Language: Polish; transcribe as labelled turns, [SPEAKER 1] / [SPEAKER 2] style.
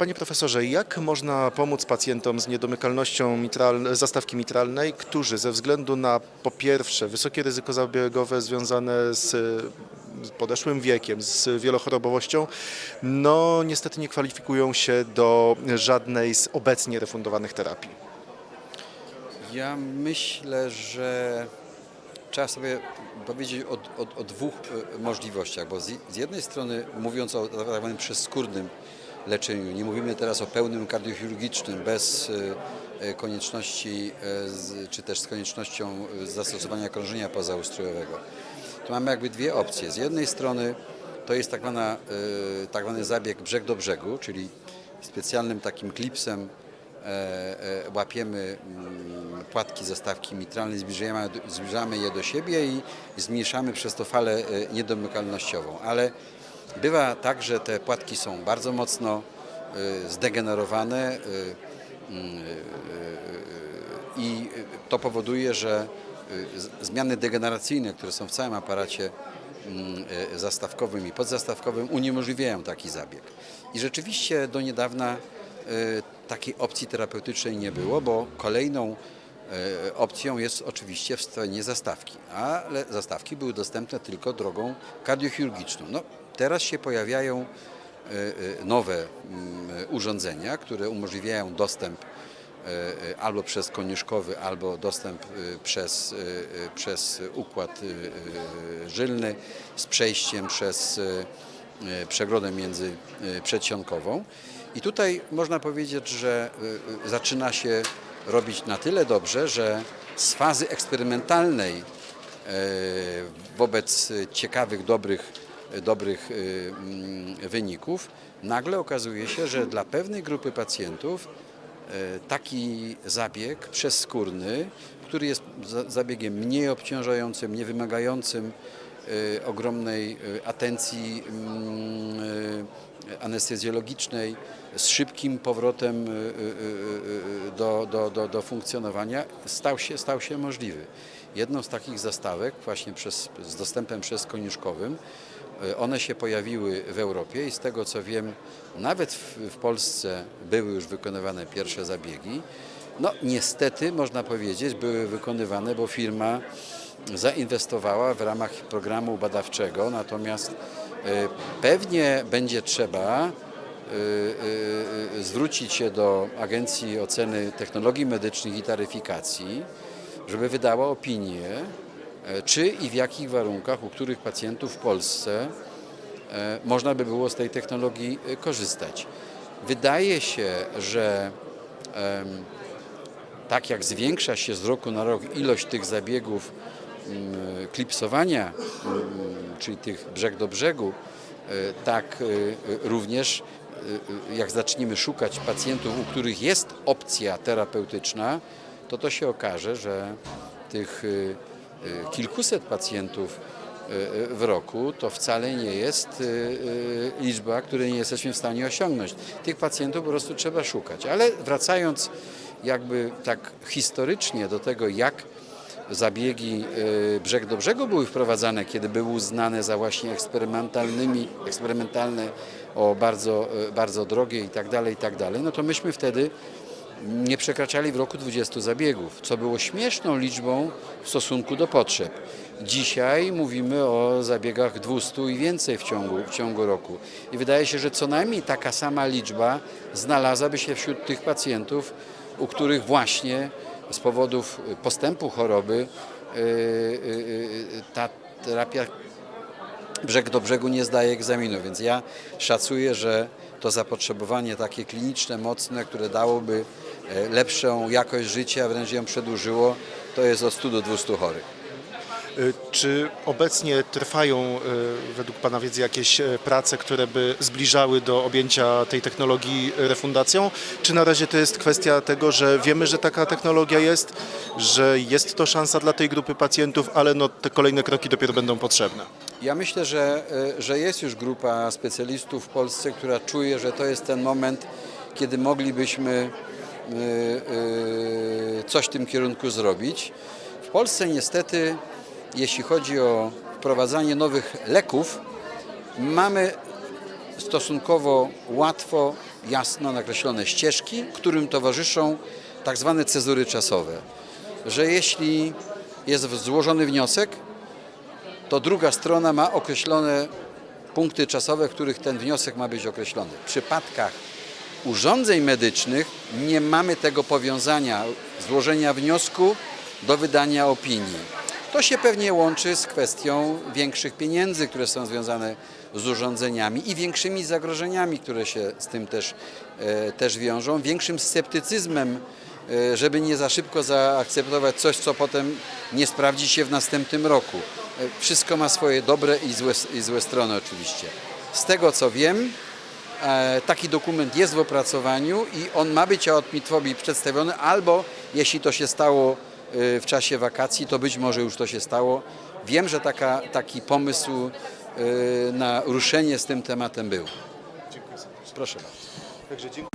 [SPEAKER 1] Panie profesorze, jak można pomóc pacjentom z niedomykalnością mitral, zastawki mitralnej, którzy ze względu na po pierwsze wysokie ryzyko zabiegowe związane z podeszłym wiekiem, z wielochorobowością, no niestety nie kwalifikują się do żadnej z obecnie refundowanych terapii?
[SPEAKER 2] Ja myślę, że trzeba sobie powiedzieć o, o, o dwóch e, możliwościach, bo z, z jednej strony mówiąc o tak zwanym przezskórnym leczeniu, nie mówimy teraz o pełnym kardiochirurgicznym bez e, e, konieczności, e, czy też z koniecznością zastosowania krążenia pozaustrojowego. Tu mamy jakby dwie opcje. Z jednej strony to jest tak, zwana, tak zwany zabieg brzeg do brzegu, czyli specjalnym takim klipsem łapiemy mm, płatki zastawki mitralnej, zbliżamy, zbliżamy je do siebie i zmniejszamy przez to falę niedomykalnościową. Ale bywa tak, że te płatki są bardzo mocno e, zdegenerowane mm, e, i to powoduje, że zmiany degeneracyjne, które są w całym aparacie mm, zastawkowym i podzastawkowym uniemożliwiają taki zabieg. I rzeczywiście do niedawna takiej opcji terapeutycznej nie było, bo kolejną opcją jest oczywiście wstawienie zastawki, ale zastawki były dostępne tylko drogą kardiochirurgiczną. No, teraz się pojawiają e, e, nowe mm, urządzenia, które umożliwiają dostęp e, e, albo przez koniuszkowy, albo dostęp e, przez, e, e, przez układ e, e, żylny z przejściem przez e, e, przegrodę międzyprzedsionkową. I tutaj można powiedzieć, że e, e, zaczyna się robić na tyle dobrze, że z fazy eksperymentalnej e, wobec ciekawych, dobrych, dobrych e, mm, wyników, nagle okazuje się, że dla pewnej grupy pacjentów e, taki zabieg przezskórny, który jest za- zabiegiem mniej obciążającym, nie wymagającym ogromnej atencji mm, anestezjologicznej, z szybkim powrotem e, e, e, do, do, do, do funkcjonowania, stał się, stał się możliwy. Jedną z takich zastawek, właśnie przez, z dostępem przez koniuszkowym, one się pojawiły w Europie i z tego co wiem, nawet w, w Polsce były już wykonywane pierwsze zabiegi. No niestety, można powiedzieć, były wykonywane, bo firma zainwestowała w ramach programu badawczego, natomiast pewnie będzie trzeba e, e, zwrócić się do Agencji Oceny Technologii Medycznych i Taryfikacji, żeby wydała opinię, e, czy i w jakich warunkach, u których pacjentów w Polsce e, można by było z tej technologii e, korzystać. Wydaje się, że tak jak zwiększa się z roku na rok ilość tych zabiegów klipsowania, mm, czyli tych brzeg do brzegu, e, tak e, również e, jak zaczniemy szukać pacjentów, u których jest opcja terapeutyczna, to to się okaże, że tych kilkuset pacjentów w roku to wcale nie jest liczba, której nie jesteśmy w stanie osiągnąć. Tych pacjentów po prostu trzeba szukać. Ale wracając jakby tak historycznie do tego, jak zabiegi e, brzeg do brzegu były wprowadzane, kiedy były uznane za właśnie eksperymentalnymi, eksperymentalne, o bardzo, e, bardzo drogie i tak dalej, i tak dalej, no to myśmy wtedy nie przekraczali w roku 20 zabiegów, co było śmieszną liczbą w stosunku do potrzeb. Dzisiaj mówimy o zabiegach 200 i więcej w ciągu, w ciągu roku. I wydaje się, że co najmniej taka sama liczba znalazłaby się wśród tych pacjentów, u których właśnie z powodów postępu choroby yy, yy, yy, ta terapia brzeg do brzegu nie zdaje egzaminu, więc ja szacuję, że to zapotrzebowanie takie kliniczne, mocne, które dałoby e, lepszą jakość życia, wręcz ją przedłużyło, to jest od 100 do 200 chorych.
[SPEAKER 1] Y, Czy obecnie trwają y, według Pana wiedzy jakieś y, prace, które by zbliżały do objęcia tej technologii refundacją? Czy na razie to jest kwestia tego, że wiemy, że taka technologia jest, że jest to szansa dla tej grupy pacjentów, ale no, te kolejne kroki dopiero będą potrzebne?
[SPEAKER 2] Ja myślę, że, że jest już grupa specjalistów w Polsce, która czuje, że to jest ten moment, kiedy moglibyśmy coś w tym kierunku zrobić. W Polsce niestety, jeśli chodzi o wprowadzanie nowych leków, mamy stosunkowo łatwo, jasno nakreślone ścieżki, którym towarzyszą tak zwane cezury czasowe. Że jeśli jest złożony wniosek, to druga strona ma określone punkty czasowe, w których ten wniosek ma być określony. W przypadkach urządzeń medycznych nie mamy tego powiązania złożenia wniosku do wydania opinii. To się pewnie łączy z kwestią większych pieniędzy, które są związane z urządzeniami i większymi zagrożeniami, które się z tym też, e, też wiążą, większym sceptycyzmem, e, żeby nie za szybko zaakceptować coś, co potem nie sprawdzi się w następnym roku. E, Wszystko ma swoje dobre i złe, i złe strony oczywiście. Z tego co wiem, Taki dokument jest w opracowaniu i on ma być Aotmitwowi przedstawiony, albo jeśli to się stało w czasie wakacji, to być może już to się stało. Wiem, że taka, taki pomysł e, na ruszenie z tym tematem był.
[SPEAKER 1] Dziękuję serdecznie.
[SPEAKER 2] Proszę bardzo.
[SPEAKER 1] Także dziękuję.